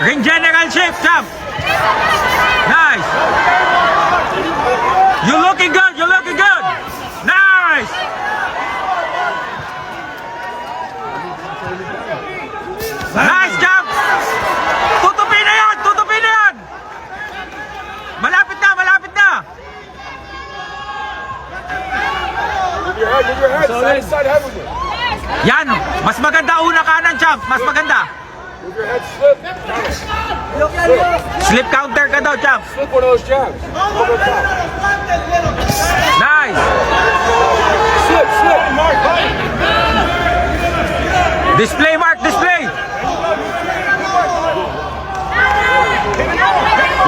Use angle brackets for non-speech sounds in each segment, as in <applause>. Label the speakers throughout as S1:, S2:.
S1: Ring General Chief, jump. Nice. You're looking good. You're looking good. Nice. Nice jump.
S2: Tutupin na yan. Tutupin na yan. Malapit na. Malapit na. Yan. Mas maganda una kanan, champ. Mas maganda.
S1: Move your head, slip. Counter.
S2: Slip counter ka daw, champ.
S1: Slip one of those jabs. Over top.
S2: Nice!
S1: Slip, slip. Mark,
S2: Display, Mark, display!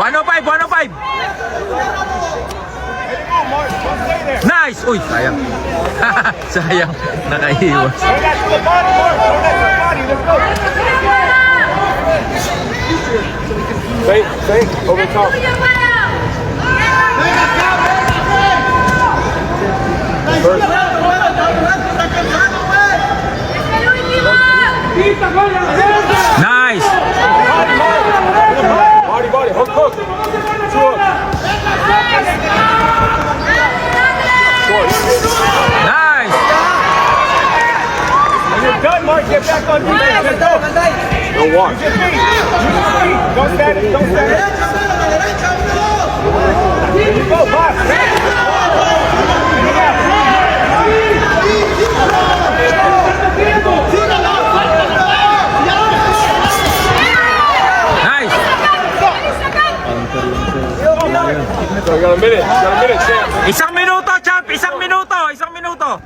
S2: 105, 105! Nice! Uy, sayang. <laughs> sayang. Nakaiwas.
S1: Fake, fake. Over top. First.
S2: Nice!
S1: Body, body. Hook, hook. Two.
S2: Nice!
S1: When you're done, Mark, get back on defense. Let's go. Don't walk. Don't stand it. Don't stand it. Go, box.
S2: Nice!
S1: So we got a minute. We got a minute, champ.
S2: Isang minuto, champ! Isang minuto! Isang minuto!